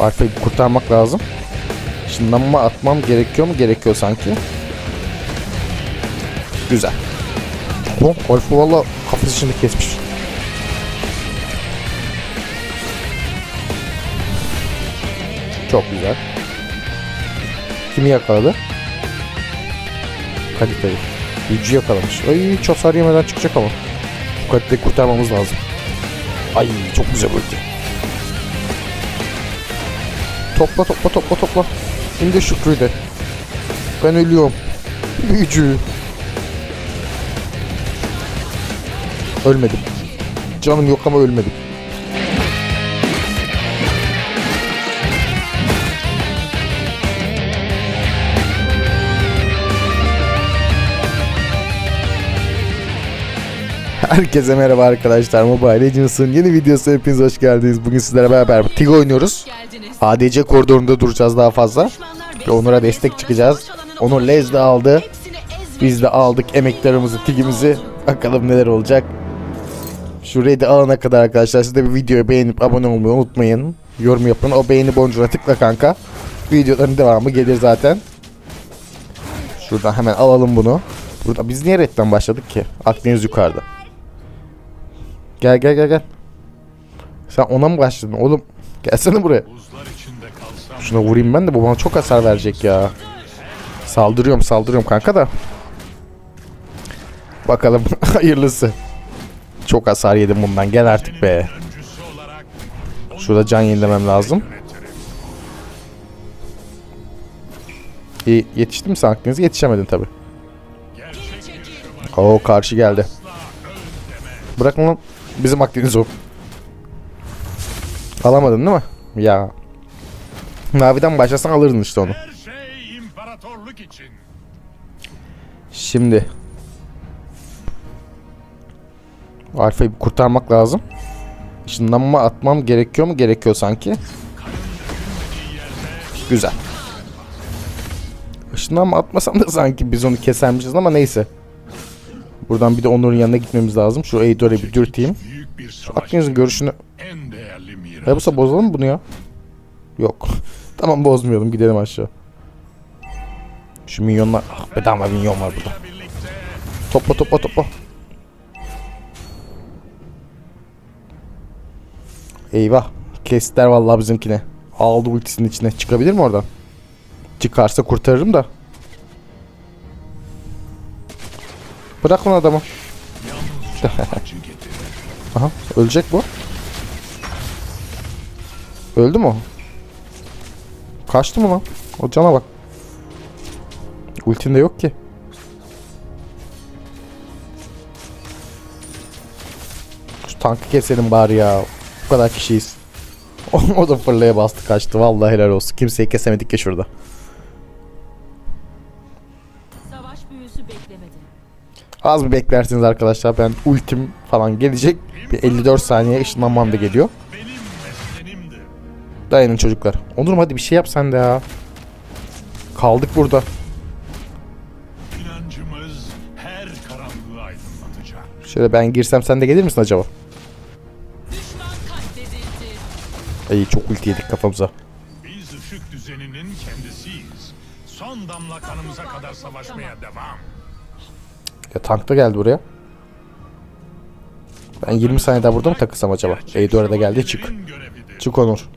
Alfa'yı kurtarmak lazım. Işınlanma atmam gerekiyor mu? Gerekiyor sanki. Güzel. Bu Alfa valla kafası içinde kesmiş. Çok güzel. Kimi yakaladı? Kalitayı. Yücü yakalamış. Ay çok hasar yemeden çıkacak ama. Bu kaliteyi kurtarmamız lazım. Ay çok güzel ulti. Topla topla topla topla. İndir Şükrü'yü de. Ben ölüyorum. Büyücü. Ölmedim. Canım yok ama ölmedim. Herkese merhaba arkadaşlar. Mobile Legends'ın yeni videosu hepiniz hoş geldiniz. Bugün sizlere beraber Tig oynuyoruz. ADC koridorunda duracağız daha fazla. Ve Onur'a destek çıkacağız. Onur Lez de aldı. Biz de aldık emeklerimizi, tigimizi. Bakalım neler olacak. Şu red'i alana kadar arkadaşlar siz de bir videoyu beğenip abone olmayı unutmayın. Yorum yapın. O beğeni boncuğuna tıkla kanka. Videoların devamı gelir zaten. Şuradan hemen alalım bunu. Burada biz niye redden başladık ki? Akdeniz yukarıda. Gel gel gel gel. Sen ona mı başladın oğlum? Gelsene buraya. Şuna vurayım ben de bu bana çok hasar verecek ya. Saldırıyorum saldırıyorum kanka da. Bakalım hayırlısı. Çok hasar yedim bundan gel artık be. Şurada can yenilemem lazım. İyi yetişti mi sen Akdeniz? Yetişemedin tabi. Oo karşı geldi. Bırakın lan. Bizim Akdeniz o. Alamadın değil mi? Ya. Mavi'den başlasan alırdın işte onu. Her şey imparatorluk için. Şimdi. Alfa'yı kurtarmak lazım. Işınlanma atmam gerekiyor mu? Gerekiyor sanki. Güzel. Işınlanma atmasam da sanki biz onu kesermişiz ama neyse. Buradan bir de Onur'un yanına gitmemiz lazım. Şu Eidor'u bir dürteyim. Şu. Akdeniz'in görüşünü... Hayabusa bozalım mı bunu ya? Yok. tamam bozmayalım gidelim aşağı. Şu minyonlar... Ah bedava minyon var burada. Topla topla topla. Eyvah. Kestiler vallahi bizimkine. Aldı ultisinin içine. Çıkabilir mi oradan? Çıkarsa kurtarırım da. Bırak lan adamı. Aha ölecek bu. Öldü mü o? Kaçtı mı lan? O cana bak. Ultinde yok ki. Şu tankı keselim bari ya. Bu kadar kişiyiz. O, o da fırlaya bastı kaçtı. Vallahi helal olsun. Kimseyi kesemedik ya şurada. Az bir beklersiniz arkadaşlar. Ben ultim falan gelecek. Bir 54 saniye ışınlanmam da geliyor. Dayanın çocuklar. Onurum hadi bir şey yap sen de ya. Kaldık burada. İnancımız her karanlığı aydınlatacak. Şöyle ben girsem sen de gelir misin acaba? Düşman katledildi. Ay çok ulti yedik kafamıza. Biz ışık düzeninin kendisiyiz. Son damla kanımıza kadar savaşmaya devam. Tank da geldi buraya. Ben 20 saniye daha burada mı takılsam acaba? Eydor'a da geldi çık. Çık Onur.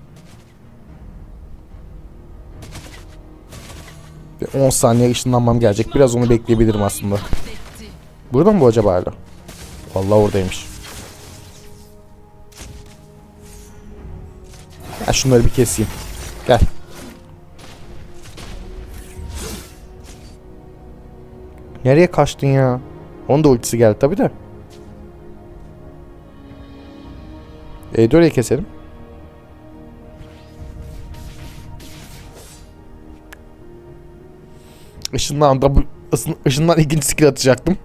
Bir 10 saniye ışınlanmam gelecek. Biraz onu bekleyebilirim aslında. Burada mı bu acaba hala? Vallahi oradaymış. Ya şunları bir keseyim. Gel. Nereye kaçtın ya? Onun da ultisi geldi tabi de. Eidora'yı keselim. Işından da bu ışından ikinci skill atacaktım.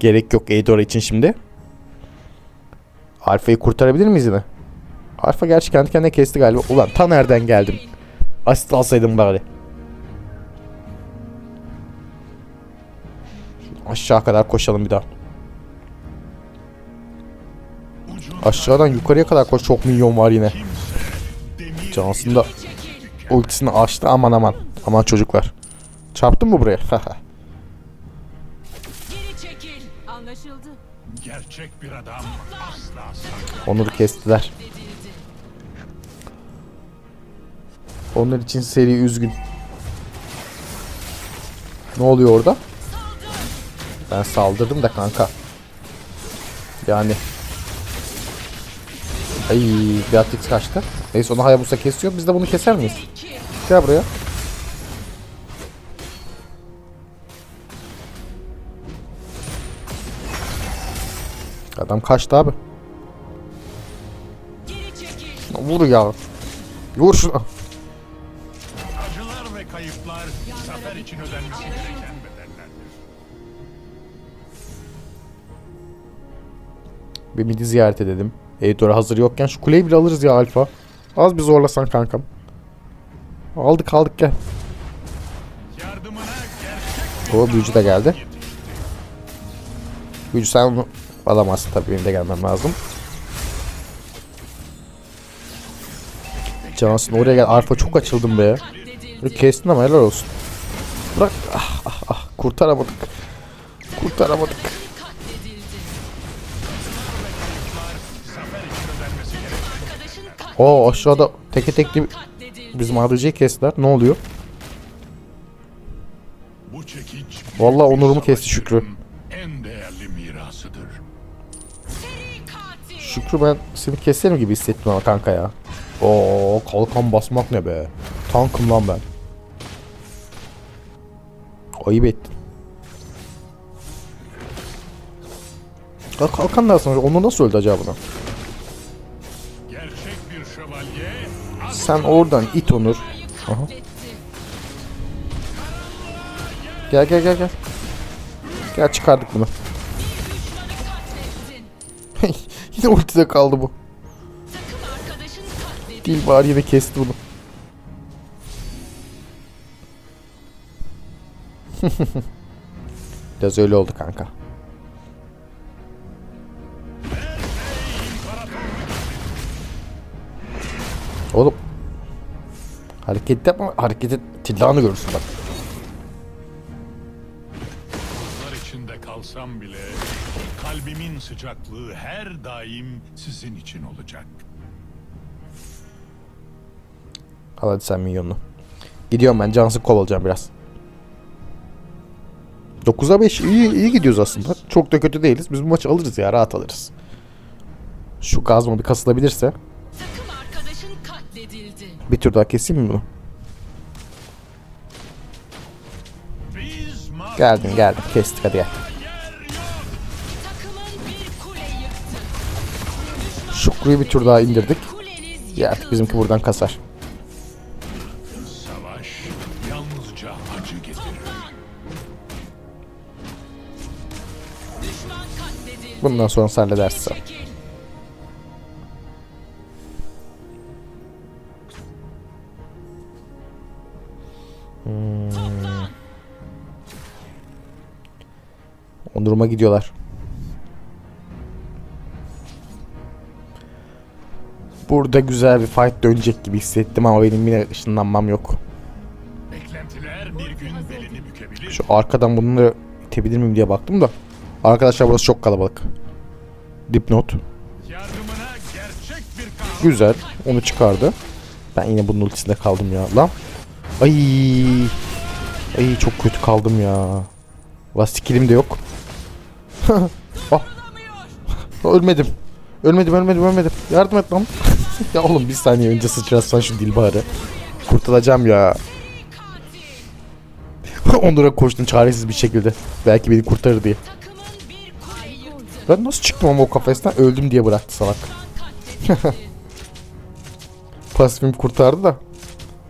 Gerek yok Eidora için şimdi. Alfa'yı kurtarabilir miyiz yine? Alfa gerçi kendi kendine kesti galiba. Ulan ta nereden geldim? Asist alsaydım bari. Aşağı kadar koşalım bir daha. Aşağıdan yukarıya kadar koş. Çok milyon var yine. Johnson da ultisini açtı aman aman. Aman çocuklar. Çarptın mı buraya? Geri çekil. Anlaşıldı. Gerçek bir adam. Onur'u kestiler. Onlar için seri üzgün. Ne oluyor orada? Ben saldırdım da kanka. Yani. Ay Beatrix kaçtı. Neyse onu Hayabusa kesiyor. Biz de bunu keser miyiz? Gel buraya. Adam kaçtı abi. Vur ya. Vur şuna. Acılar ve kayıplar zafer için ödenmesi Bir midi ziyaret edelim. Eidor'a hazır yokken şu kuleyi bile alırız ya Alfa. Az bir zorlasan kankam. Aldık aldık gel. O büyücü de geldi. Büyücü sen onu alamazsın tabii benim de gelmem lazım. Cansın oraya gel. Alfa çok açıldım be. Böyle kestin ama helal olsun. Bırak. Ah ah ah. Kurtaramadık. Kurtaramadık. Oo aşağıda teke tekli bizim ADC'yi kestiler. Ne oluyor? Vallahi onurumu kesti Şükrü. Şükrü ben seni keserim gibi hissettim ama kanka ya. Oo kalkan basmak ne be. Tankım lan ben. Ayıp ettin. Kalkan sonra onu nasıl öldü acaba buna? Sen oradan it Onur. Aha. Gel gel gel gel. Gel çıkardık bunu. Yine ultide kaldı bu. Değil bari yine kesti bunu. Biraz öyle oldu kanka. Oğlum. Hareket yapma. Hareket et. Tillahını görürsün bak. Yıllar içinde kalsam bile kalbimin sıcaklığı her daim sizin için olacak. Al hadi sen milyonunu. Gidiyorum ben. Cansız kovalayacağım biraz. 9'a 5 iyi, iyi gidiyoruz aslında. Çok da kötü değiliz. Biz bu maçı alırız ya. Rahat alırız. Şu gazma bir kasılabilirse. Bir tur daha keseyim mi bunu? Geldin geldin. Kestik hadi gel. Şükrü'yü bir tur daha indirdik. Ya artık bizimki buradan kasar. Bundan sonra halledersin sen. Onuruma gidiyorlar. Burada güzel bir fight dönecek gibi hissettim ama benim yine ışınlanmam yok. Beklentiler bir gün belini bükebilir. Şu arkadan bunları itebilir miyim diye baktım da. Arkadaşlar burası çok kalabalık. Dipnot. Güzel. Onu çıkardı. Ben yine bunun ultisinde kaldım ya. Lan. Ay. Ay çok kötü kaldım ya. La skillim de yok. Ah. ölmedim. Ölmedim ölmedim ölmedim. Yardım et lan. ya oğlum bir saniye önce sıçratsan şu dilbaharı. Kurtulacağım ya. Onlara koştum çaresiz bir şekilde. Belki beni kurtarır diye. Ben nasıl çıktım ama o kafesten öldüm diye bıraktı salak. Pasifim kurtardı da.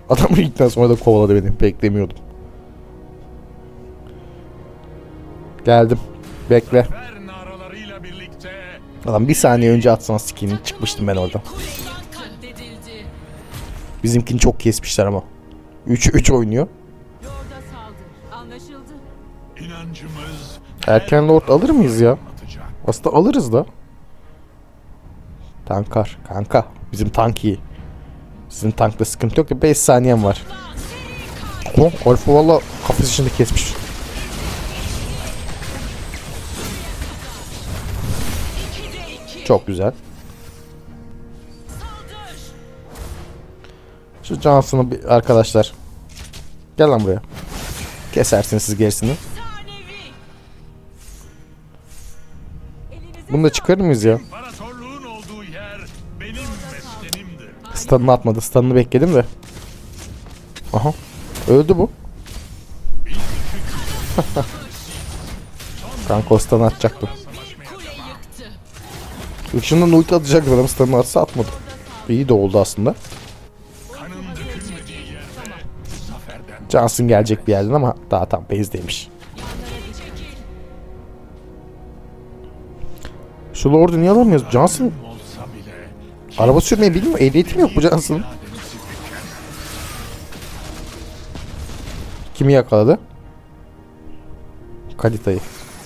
Adam ilkten sonra da kovaladı beni. Beklemiyordum. Geldim. Bekle. Adam bir saniye önce atsan skinini çıkmıştım ben oradan. Bizimkini çok kesmişler ama. 3 3 oynuyor. Erken lord alır mıyız ya? Aslında alırız da. Tankar. Kanka. Bizim tank iyi. Sizin tankta sıkıntı yok ya 5 saniyem var. Alfa valla kafes içinde kesmiş. Çok güzel. Şu Johnson'ı arkadaşlar. Gel lan buraya. Kesersiniz siz gerisini. Bunu da çıkarır mıyız ya? Stun'ını atmadı. Stun'ını bekledim de. Aha. Öldü bu. Kanka o stun'ı atacaktım. Işından ulti atacaktım adam stun'ını atsa atmadı. İyi de oldu aslında. Johnson gelecek bir yerden ama daha tam base'deymiş. Şu Lord'u niye alamıyoruz? Johnson araba sürmeyi bilmiyor. Ehliyetim yok bu Johnson'ın. Kimi yakaladı? Kalita'yı.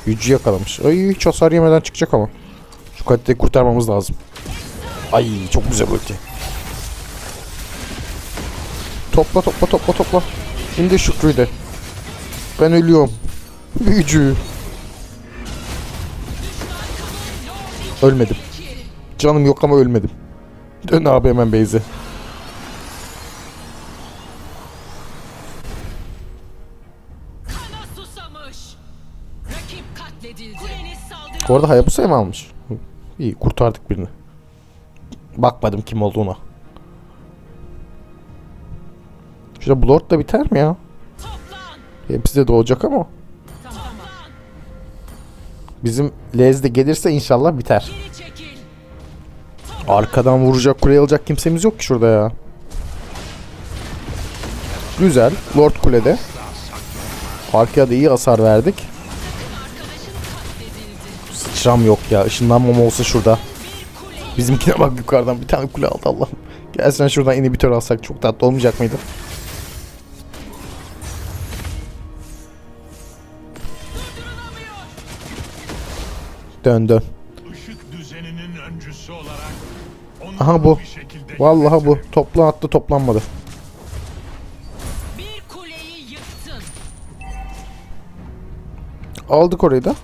Yücü yakalamış. Ay hiç hasar yemeden çıkacak ama. Şu Kalita'yı kurtarmamız lazım. Ay çok güzel ulti. Topla topla topla topla. Şimdi Şükrü'yü de. Ben ölüyorum. Büyücü. Ölmedim. Canım yok ama ölmedim. Dön abi hemen Beyze. Bu arada Hayabusa'yı mı almış? İyi kurtardık birini. Bakmadım kim olduğuna. Şurada bu Lord da biter mi ya? Hepsi de doğacak ama. Bizim Lez de gelirse inşallah biter. Arkadan vuracak, kuleye alacak kimsemiz yok ki şurada ya. Güzel. Lord kulede. Arkaya da iyi hasar verdik. Sıçram yok ya. Işınlanmam olsa şurada. Bizimkine bak yukarıdan bir tane kule aldı Allah'ım. Gelsen şuradan inhibitör alsak çok tatlı olmayacak mıydı? Dön dön. ışık düzeninin öncüsü olarak onu Aha bu. Vallahi bu. Topla attı toplanmadı. bir kuleyi yıktın. Aldık orayı da.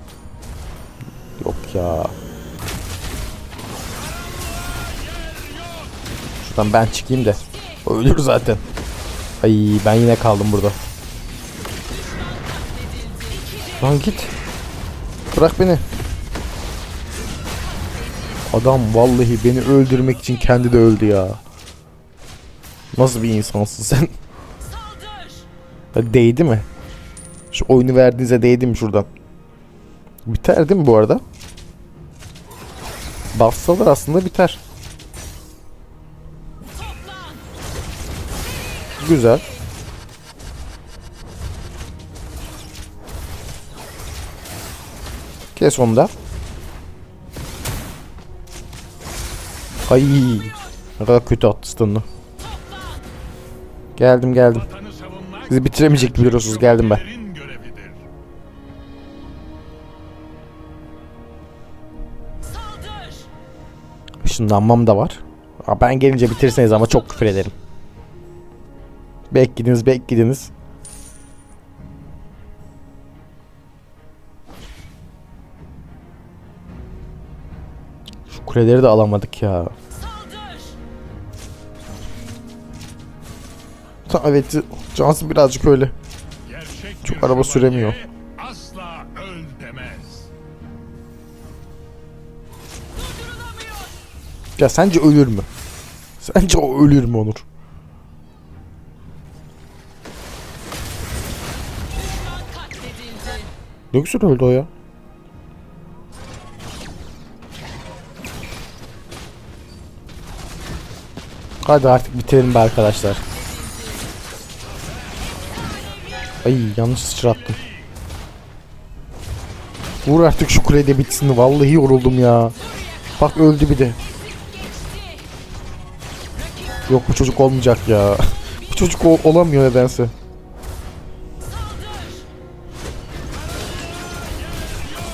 Yok ya. Şuradan ben çıkayım da. Ölür zaten. Ay ben yine kaldım burada. Lan git. Bırak beni. Adam vallahi beni öldürmek için kendi de öldü ya. Nasıl bir insansın sen? Değdi mi? Şu oyunu verdiğinize değdi şuradan? Biter değil mi bu arada? Bassalar aslında biter. Güzel. Kes onu da. Ay. Ne kadar kötü attı stun'unu. Geldim geldim. Sizi bitiremeyecek biliyorsunuz geldim ben. Işınlanmam da var. Ben gelince bitirseniz ama çok küfür ederim. Beklediniz beklediniz. Şu kuleleri de alamadık ya. Evet Johnson birazcık öyle. Çok araba süremiyor. Ya sence ölür mü? Sence o ölür mü Onur? Ne güzel öldü o ya. Hadi artık bitirelim be arkadaşlar. Ay yanlış sıçrattım. Vur artık şu kulede bitsin. Vallahi yoruldum ya. Bak öldü bir de. Yok bu çocuk olmayacak ya. bu çocuk ol- olamıyor nedense.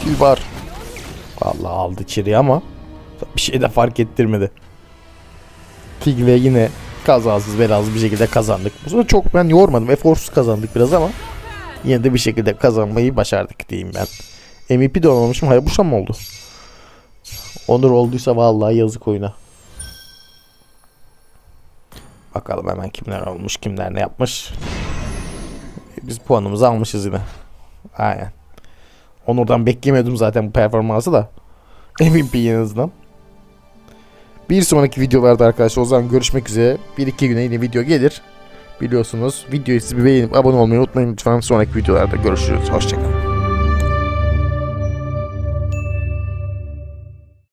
Skill var. Vallahi aldı içeri ama bir şey de fark ettirmedi. Tigre yine kazasız belasız bir şekilde kazandık. Bu sefer çok ben yormadım. Eforsuz kazandık biraz ama yine de bir şekilde kazanmayı başardık diyeyim ben. MVP de olmamışım. Hayabusa mı oldu? Onur olduysa vallahi yazık oyuna. Bakalım hemen kimler olmuş, kimler ne yapmış. Biz puanımızı almışız yine. Aynen. Onur'dan beklemiyordum zaten bu performansı da. MVP en azından. Bir sonraki videolarda arkadaşlar o zaman görüşmek üzere. Bir iki güne yine video gelir. Biliyorsunuz videoyu siz beğenip abone olmayı unutmayın lütfen. Sonraki videolarda görüşürüz. Hoşçakalın.